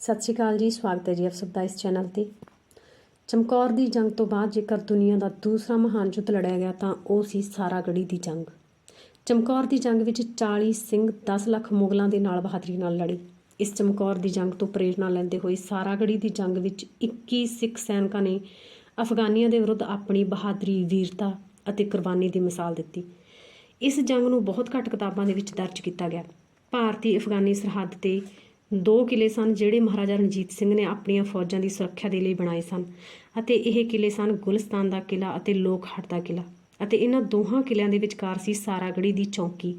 ਸਤਿ ਸ਼੍ਰੀ ਅਕਾਲ ਜੀ, ਸਵਾਗਤ ਹੈ ਜੀ ਆਪ ਸਭ ਦਾ ਇਸ ਚੈਨਲ ਤੇ। ਚਮਕੌਰ ਦੀ ਜੰਗ ਤੋਂ ਬਾਅਦ ਜੇਕਰ ਦੁਨੀਆ ਦਾ ਦੂਸਰਾ ਮਹਾਨ ਯੁੱਧ ਲੜਿਆ ਗਿਆ, ਤਾਂ ਉਹ ਸੀ ਸਾਰਾਗੜੀ ਦੀ ਜੰਗ। ਚਮਕੌਰ ਦੀ ਜੰਗ ਵਿੱਚ 40 ਸਿੰਘ 10 ਲੱਖ ਮੁਗਲਾਂ ਦੇ ਨਾਲ ਬਹਾਦਰੀ ਨਾਲ ਲੜੇ। ਇਸ ਚਮਕੌਰ ਦੀ ਜੰਗ ਤੋਂ ਪ੍ਰੇਰਣਾ ਲੈਂਦੇ ਹੋਏ ਸਾਰਾਗੜੀ ਦੀ ਜੰਗ ਵਿੱਚ 21 ਸਿੱਖ ਸੈਨਿਕਾਂ ਨੇ ਅਫਗਾਨੀਆਂ ਦੇ ਵਿਰੁੱਧ ਆਪਣੀ ਬਹਾਦਰੀ, ਵੀਰਤਾ ਅਤੇ ਕੁਰਬਾਨੀ ਦੀ ਮਿਸਾਲ ਦਿੱਤੀ। ਇਸ ਜੰਗ ਨੂੰ ਬਹੁਤ ਘੱਟ ਕਿਤਾਬਾਂ ਦੇ ਵਿੱਚ ਦਰਜ ਕੀਤਾ ਗਿਆ। ਭਾਰਤੀ ਅਫਗਾਨੀ ਸਰਹੱਦ ਤੇ ਦੋ ਕਿਲੇ ਸਨ ਜਿਹੜੇ ਮਹਾਰਾਜਾ ਰਣਜੀਤ ਸਿੰਘ ਨੇ ਆਪਣੀਆਂ ਫੌਜਾਂ ਦੀ ਸੁਰੱਖਿਆ ਦੇ ਲਈ ਬਣਾਏ ਸਨ ਅਤੇ ਇਹ ਕਿਲੇ ਸਨ ਗੁਲਿਸਤਾਨ ਦਾ ਕਿਲਾ ਅਤੇ ਲੋਕਹਟ ਦਾ ਕਿਲਾ ਅਤੇ ਇਹਨਾਂ ਦੋਹਾਂ ਕਿਲਿਆਂ ਦੇ ਵਿਚਕਾਰ ਸੀ ਸਾਰਾਗੜੀ ਦੀ ਚੌਕੀ,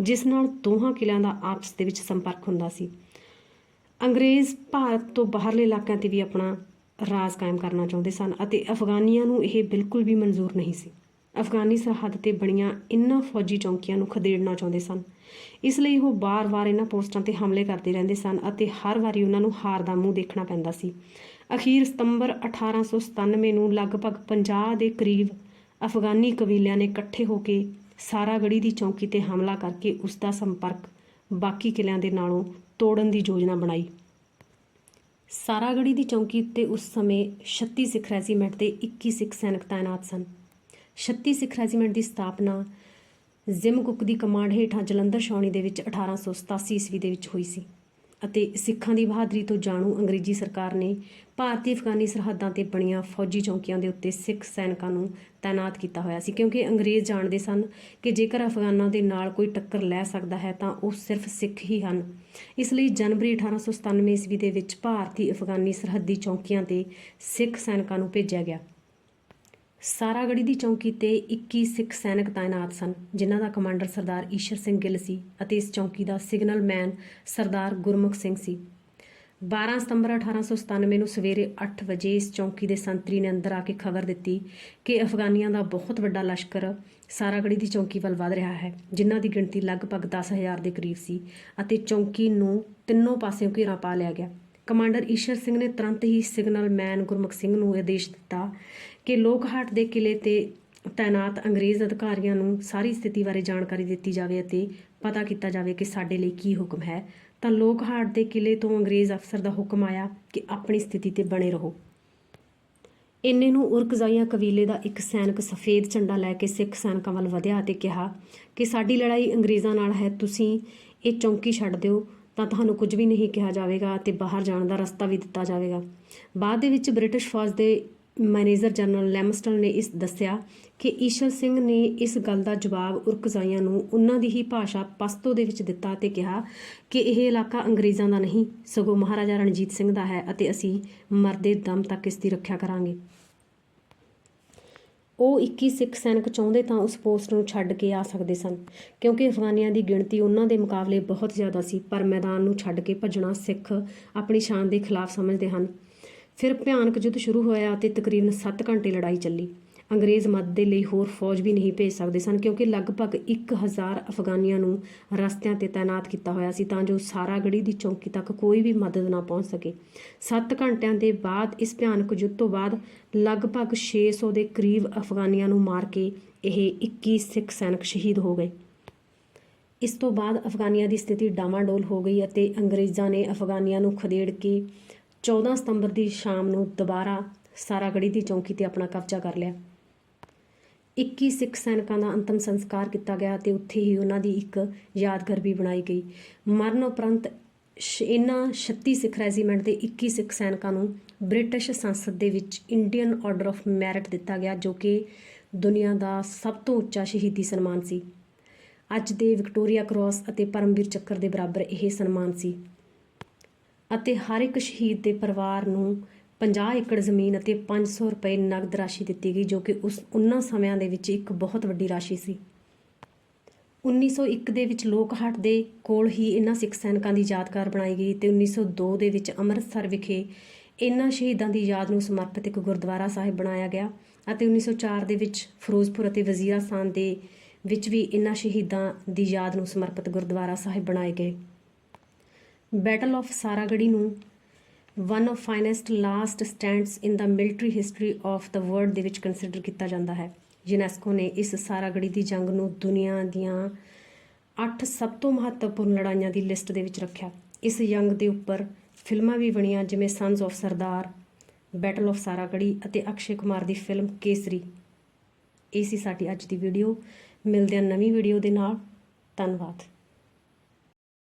ਜਿਸ ਨਾਲ ਦੋਹਾਂ ਕਿਲਿਆਂ ਦਾ ਆਪਸ ਦੇ ਵਿੱਚ ਸੰਪਰਕ ਹੁੰਦਾ ਸੀ। ਅੰਗਰੇਜ਼ ਭਾਰਤ ਤੋਂ ਬਾਹਰਲੇ ਇਲਾਕਿਆਂ ਤੇ ਵੀ ਆਪਣਾ ਰਾਜ ਕਾਇਮ ਕਰਨਾ ਚਾਹੁੰਦੇ ਸਨ ਅਤੇ ਅਫਗਾਨੀਆਂ ਨੂੰ ਇਹ ਬਿਲਕੁਲ ਵੀ ਮਨਜ਼ੂਰ ਨਹੀਂ ਸੀ। ਅਫਗਾਨੀ ਸਰਹੱਦ ਤੇ ਬਣੀਆਂ ਇਨ੍ਹਾਂ ਫੌਜੀ ਚੌਂਕੀਆਂ ਨੂੰ ਖਦੇੜਨਾ ਚਾਹੁੰਦੇ ਸਨ। ਇਸ ਲਈ ਉਹ ਬਾਰ-ਬਾਰ ਇਹਨਾਂ ਪੋਸਟਾਂ ਤੇ ਹਮਲੇ ਕਰਦੇ ਰਹਿੰਦੇ ਸਨ ਅਤੇ ਹਰ ਵਾਰੀ ਉਹਨਾਂ ਨੂੰ ਹਾਰ ਦਾ ਮੂੰਹ ਦੇਖਣਾ ਪੈਂਦਾ ਸੀ। ਅਖੀਰ ਸਤੰਬਰ 1897 ਨੂੰ ਲਗਭਗ 50 ਦੇ ਕਰੀਬ ਅਫਗਾਨੀ ਕਬੀਲਿਆਂ ਨੇ ਇਕੱਠੇ ਹੋ ਕੇ ਸਾਰਾਗੜੀ ਦੀ ਚੌਂਕੀ ਤੇ ਹਮਲਾ ਕਰਕੇ ਉਸ ਦਾ ਸੰਪਰਕ ਬਾਕੀ ਕਿਲਿਆਂ ਦੇ ਨਾਲੋਂ ਤੋੜਨ ਦੀ ਯੋਜਨਾ ਬਣਾਈ। ਸਾਰਾਗੜੀ ਦੀ ਚੌਂਕੀ 'ਤੇ ਉਸ ਸਮੇਂ 36 ਸਿੱਖ ਰੈਜੀਮੈਂਟ ਦੇ 21 ਸਿੱਖ ਸੈਨਿਕ ਤਾਇਨਾਤ ਸਨ। 36 ਸਿੱਖ ਰੈਜੀਮੈਂਟ ਦੀ ਸਥਾਪਨਾ ਜ਼ਿਮ ਕੁੱਕ ਦੀ ਕਮਾਂਡ ਹੇਠਾਂ ਜਲੰਧਰ ਛਾਉਣੀ ਦੇ ਵਿੱਚ 1887 ਈਸਵੀ ਦੇ ਵਿੱਚ ਹੋਈ ਸੀ ਅਤੇ ਸਿੱਖਾਂ ਦੀ ਬਹਾਦਰੀ ਤੋਂ ਜਾਣੂ ਅੰਗਰੇਜ਼ੀ ਸਰਕਾਰ ਨੇ ਭਾਰਤੀ ਅਫਗਾਨੀ ਸਰਹੱਦਾਂ ਤੇ ਬਣੀਆਂ ਫੌਜੀ ਚੌਕੀਆਂ ਦੇ ਉੱਤੇ ਸਿੱਖ ਸੈਨਿਕਾਂ ਨੂੰ ਤਾਇਨਾਤ ਕੀਤਾ ਹੋਇਆ ਸੀ ਕਿਉਂਕਿ ਅੰਗਰੇਜ਼ ਜਾਣਦੇ ਸਨ ਕਿ ਜੇਕਰ ਅਫਗਾਨਾਂ ਦੇ ਨਾਲ ਕੋਈ ਟੱਕਰ ਲੈ ਸਕਦਾ ਹੈ ਤਾਂ ਉਹ ਸਿਰਫ ਸਿੱਖ ਹੀ ਹਨ। ਇਸ ਲਈ ਜਨਵਰੀ 1897 ਈਸਵੀ ਦੇ ਵਿੱਚ ਭਾਰਤੀ ਅਫਗਾਨੀ ਸਰਹੱਦੀ ਚੌਕੀਆਂ ਤੇ ਸਿੱਖ ਸੈਨਿਕਾਂ ਨੂੰ ਭੇਜਿਆ ਗਿਆ। ਸਾਰਾਗੜੀ ਦੀ ਚੌਂਕੀ ਤੇ 21 ਸਿੱਖ ਸੈਨਿਕ ਤਾਇਨਾਤ ਸਨ, ਜਿਨ੍ਹਾਂ ਦਾ ਕਮਾਂਡਰ ਸਰਦਾਰ ਈਸ਼ਰ ਸਿੰਘ ਗਿੱਲ ਸੀ ਅਤੇ ਇਸ ਚੌਂਕੀ ਦਾ ਸਿਗਨਲ ਮੈਨ ਸਰਦਾਰ ਗੁਰਮੁਖ ਸਿੰਘ ਸੀ। 12 ਸਤੰਬਰ 1897 ਨੂੰ ਸਵੇਰੇ 8 ਵਜੇ ਇਸ ਚੌਂਕੀ ਦੇ ਸੰਤਰੀ ਨੇ ਅੰਦਰ ਆ ਕੇ ਖਬਰ ਦਿੱਤੀ ਕਿ ਅਫਗਾਨੀਆਂ ਦਾ ਬਹੁਤ ਵੱਡਾ ਲਸ਼ਕਰ ਸਾਰਾਗੜੀ ਦੀ ਚੌਂਕੀ ਵੱਲ ਵਧ ਰਿਹਾ ਹੈ, ਜਿਨ੍ਹਾਂ ਦੀ ਗਿਣਤੀ ਲਗਭਗ 10000 ਦੇ ਕਰੀਬ ਸੀ ਅਤੇ ਚੌਂਕੀ ਨੂੰ ਤਿੰਨੋਂ ਪਾਸਿਓਂ ਘੇਰਾ ਪਾ ਲਿਆ ਗਿਆ। ਕਮਾਂਡਰ ਈਸ਼ਰ ਸਿੰਘ ਨੇ ਤੁਰੰਤ ਹੀ ਸਿਗਨਲ ਮੈਨ ਗੁਰਮੁਖ ਸਿੰਘ ਨੂੰ ਆਦੇਸ਼ ਦਿੱਤਾ ਕਿ ਲੋਕਹਾਟ ਦੇ ਕਿਲੇ ਤੇ ਤਾਇਨਾਤ ਅੰਗਰੇਜ਼ ਅਧਿਕਾਰੀਆਂ ਨੂੰ ਸਾਰੀ ਸਥਿਤੀ ਬਾਰੇ ਜਾਣਕਾਰੀ ਦਿੱਤੀ ਜਾਵੇ ਅਤੇ ਪਤਾ ਕੀਤਾ ਜਾਵੇ ਕਿ ਸਾਡੇ ਲਈ ਕੀ ਹੁਕਮ ਹੈ। ਤਾਂ ਲੋਕਹਾਟ ਦੇ ਕਿਲੇ ਤੋਂ ਅੰਗਰੇਜ਼ ਅਫਸਰ ਦਾ ਹੁਕਮ ਆਇਆ ਕਿ ਆਪਣੀ ਸਥਿਤੀ ਤੇ ਬਣੇ ਰਹੋ। ਇੰਨੇ ਨੂੰ ਉਰਕਜ਼ਾਈਆਂ ਕਬੀਲੇ ਦਾ ਇੱਕ ਸੈਨਿਕ ਸਫੇਦ ਝੰਡਾ ਲੈ ਕੇ ਸਿੱਖ ਸੈਨਿਕਾਂ ਵੱਲ ਵਧਿਆ ਅਤੇ ਕਿਹਾ ਕਿ ਸਾਡੀ ਲੜਾਈ ਅੰਗਰੇਜ਼ਾਂ ਨਾਲ ਹੈ, ਤੁਸੀਂ ਇਹ ਚੌਂਕੀ ਛੱਡ ਦਿਓ। ਤਾਂ ਤੁਹਾਨੂੰ ਕੁਝ ਵੀ ਨਹੀਂ ਕਿਹਾ ਜਾਵੇਗਾ ਅਤੇ ਬਾਹਰ ਜਾਣ ਦਾ ਰਸਤਾ ਵੀ ਦਿੱਤਾ ਜਾਵੇਗਾ। ਬਾਅਦ ਦੇ ਵਿੱਚ ਬ੍ਰਿਟਿਸ਼ ਫੌਜ ਦੇ ਮੈਨੇਜਰ ਜਨਰਲ ਲੈਮਸਟਨ ਨੇ ਇਸ ਦੱਸਿਆ ਕਿ ਈਸ਼ਰ ਸਿੰਘ ਨੇ ਇਸ ਗੱਲ ਦਾ ਜਵਾਬ ਉਰਕਜ਼ਾਈਆਂ ਨੂੰ ਉਹਨਾਂ ਦੀ ਹੀ ਭਾਸ਼ਾ ਪਸ਼ਤੋ ਦੇ ਵਿੱਚ ਦਿੱਤਾ ਤੇ ਕਿਹਾ ਕਿ ਇਹ ਇਲਾਕਾ ਅੰਗਰੇਜ਼ਾਂ ਦਾ ਨਹੀਂ, ਸਗੋਂ ਮਹਾਰਾਜਾ ਰਣਜੀਤ ਸਿੰਘ ਦਾ ਹੈ ਅਤੇ ਅਸੀਂ ਮਰਦੇ ਦਮ ਤੱਕ ਇਸ ਦੀ ਰੱਖਿਆ ਕਰਾਂਗੇ। ਉਹ 21 ਸਿੱਖ ਸੈਨਿਕ ਚਾਹੁੰਦੇ ਤਾਂ ਉਸ ਪੋਸਟ ਨੂੰ ਛੱਡ ਕੇ ਆ ਸਕਦੇ ਸਨ, ਕਿਉਂਕਿ ਅਫਗਾਨੀਆਂ ਦੀ ਗਿਣਤੀ ਉਹਨਾਂ ਦੇ ਮੁਕਾਬਲੇ ਬਹੁਤ ਜ਼ਿਆਦਾ ਸੀ, ਪਰ ਮੈਦਾਨ ਨੂੰ ਛੱਡ ਕੇ ਭੱਜਣਾ ਸਿੱਖ ਆਪਣੀ ਸ਼ਾਨ ਦੇ ਖਿਲਾਫ ਸਮਝਦੇ ਹਨ। ਫਿਰ ਭਿਆਨਕ ਯੁੱਧ ਸ਼ੁਰੂ ਹੋਇਆ ਅਤੇ ਤਕਰੀਬਨ 7 ਘੰਟੇ ਲੜਾਈ ਚੱਲੀ। ਅੰਗਰੇਜ਼ ਮਦਦ ਦੇ ਲਈ ਹੋਰ ਫੌਜ ਵੀ ਨਹੀਂ ਭੇਜ ਸਕਦੇ ਸਨ ਕਿਉਂਕਿ ਲਗਭਗ 1000 ਅਫਗਾਨੀਆਂ ਨੂੰ ਰਸਤਿਆਂ ਤੇ ਤਾਇਨਾਤ ਕੀਤਾ ਹੋਇਆ ਸੀ ਤਾਂ ਜੋ ਸਾਰਾਗੜੀ ਦੀ ਚੌਂਕੀ ਤੱਕ ਕੋਈ ਵੀ ਮਦਦ ਨਾ ਪਹੁੰਚ ਸਕੇ। 7 ਘੰਟਿਆਂ ਦੇ ਬਾਅਦ ਇਸ ਭਿਆਨਕ ਯੁੱਧ ਤੋਂ ਬਾਅਦ ਲਗਭਗ 600 ਦੇ ਕਰੀਬ ਅਫਗਾਨੀਆਂ ਨੂੰ ਮਾਰ ਕੇ ਇਹ 21 ਸਿੱਖ ਸੈਨਿਕ ਸ਼ਹੀਦ ਹੋ ਗਏ। ਇਸ ਤੋਂ ਬਾਅਦ ਅਫਗਾਨੀਆਂ ਦੀ ਸਥਿਤੀ ਡਾਵਾਂਡੋਲ ਹੋ ਗਈ ਅਤੇ ਅੰਗਰੇਜ਼ਾਂ ਨੇ ਅਫਗਾਨੀਆਂ ਨੂੰ ਖਦੇੜ ਕੇ 14 ਸਤੰਬਰ ਦੀ ਸ਼ਾਮ ਨੂੰ ਦੁਬਾਰਾ ਸਾਰਾਗੜੀ ਦੀ ਚੌਕੀ ਤੇ ਆਪਣਾ ਕਬਜ਼ਾ ਕਰ ਲਿਆ। 21 ਸਿੱਖ ਸੈਨਿਕਾਂ ਦਾ ਅੰਤਮ ਸੰਸਕਾਰ ਕੀਤਾ ਗਿਆ ਤੇ ਉੱਥੇ ਹੀ ਉਹਨਾਂ ਦੀ ਇੱਕ ਯਾਦਗਾਰ ਵੀ ਬਣਾਈ ਗਈ। ਮਰਨ ਉਪਰੰਤ ਸ਼- ਇਹਨਾਂ 36 ਸਿੱਖ ਰੈਜੀਮੈਂਟ ਦੇ 21 ਸਿੱਖ ਸੈਨਿਕਾਂ ਨੂੰ ਬ੍ਰਿਟਿਸ਼ ਸੰਸਦ ਦੇ ਵਿੱਚ ਇੰਡੀਅਨ ਆਰਡਰ ਆਫ ਮੈਰਿਟ ਦਿੱਤਾ ਗਿਆ, ਜੋ ਕਿ ਦੁਨੀਆ ਦਾ ਸਭ ਤੋਂ ਉੱਚਾ ਸ਼ਹੀਦੀ ਸਨਮਾਨ ਸੀ। ਅੱਜ ਦੇ ਵਿਕਟੋਰੀਆ ਕ੍ਰਾਸ ਅਤੇ ਪਰਮਵੀਰ ਚੱਕਰ ਦੇ ਬਰਾਬਰ ਇਹ ਸਨਮਾਨ ਸੀ। ਅਤੇ ਹਰ ਇੱਕ ਸ਼ਹੀਦ ਦੇ ਪਰਿਵਾਰ ਨੂੰ 50 ਏਕੜ ਜ਼ਮੀਨ ਅਤੇ 500 ਰੁਪਏ ਨਗਦ ਰਾਸ਼ੀ ਦਿੱਤੀ ਗਈ, ਜੋ ਕਿ ਉਸ ਉਹਨਾਂ ਸਮਿਆਂ ਦੇ ਵਿੱਚ ਇੱਕ ਬਹੁਤ ਵੱਡੀ ਰਾਸ਼ੀ ਸੀ। 1901 ਦੇ ਵਿੱਚ ਲੋਕਹਾਟ ਦੇ ਕੋਲ ਹੀ ਇਹਨਾਂ ਸਿੱਖ ਸੈਨਿਕਾਂ ਦੀ ਯਾਦਗਾਰ ਬਣਾਈ ਗਈ ਤੇ 1902 ਦੇ ਵਿੱਚ ਅੰਮ੍ਰਿਤਸਰ ਵਿਖੇ ਇਹਨਾਂ ਸ਼ਹੀਦਾਂ ਦੀ ਯਾਦ ਨੂੰ ਸਮਰਪਿਤ ਇੱਕ ਗੁਰਦੁਆਰਾ ਸਾਹਿਬ ਬਣਾਇਆ ਗਿਆ ਅਤੇ 1904 ਦੇ ਵਿੱਚ ਫਿਰੋਜ਼ਪੁਰ ਅਤੇ ਵਜ਼ੀਰਾਸਤਾਨ ਦੇ ਵਿੱਚ ਵੀ ਇਹਨਾਂ ਸ਼ਹੀਦਾਂ ਦੀ ਯਾਦ ਨੂੰ ਸਮਰਪਿਤ ਗੁਰਦੁਆਰਾ ਸਾਹਿਬ ਬਣਾਏ ਗਏ। ਬੈਟਲ ਆਫ ਸਾਰਾਗੜੀ ਨੂੰ one of finest last stands in the military history of the world ਦੇ ਵਿੱਚ ਕੰਸੀਡਰ ਕੀਤਾ ਜਾਂਦਾ ਹੈ। ਯੂਨੈਸਕੋ ਨੇ ਇਸ ਸਾਰਾਗੜੀ ਦੀ ਜੰਗ ਨੂੰ ਦੁਨੀਆ ਦੀਆਂ 8 ਸਭ ਤੋਂ ਮਹੱਤਵਪੂਰਨ ਲੜਾਈਆਂ ਦੀ ਲਿਸਟ ਦੇ ਵਿੱਚ ਰੱਖਿਆ। ਇਸ ਜੰਗ ਦੇ ਉੱਪਰ ਫਿਲਮਾਂ ਵੀ ਬਣੀਆਂ, ਜਿਵੇਂ sons of Sardar battle of Saragarhi ਅਤੇ ਅਕਸ਼ੇ ਕੁਮਾਰ ਦੀ ਫਿਲਮ ਕੇਸਰੀ ਇਹ ਸੀ ਸਾਡੀ ਅੱਜ ਦੀ ਵੀਡੀਓ ਮਿਲਦੇ ਹਾਂ ਨਵੀਂ ਵੀਡੀਓ ਦੇ ਨਾਲ। ਧੰਨਵਾਦ।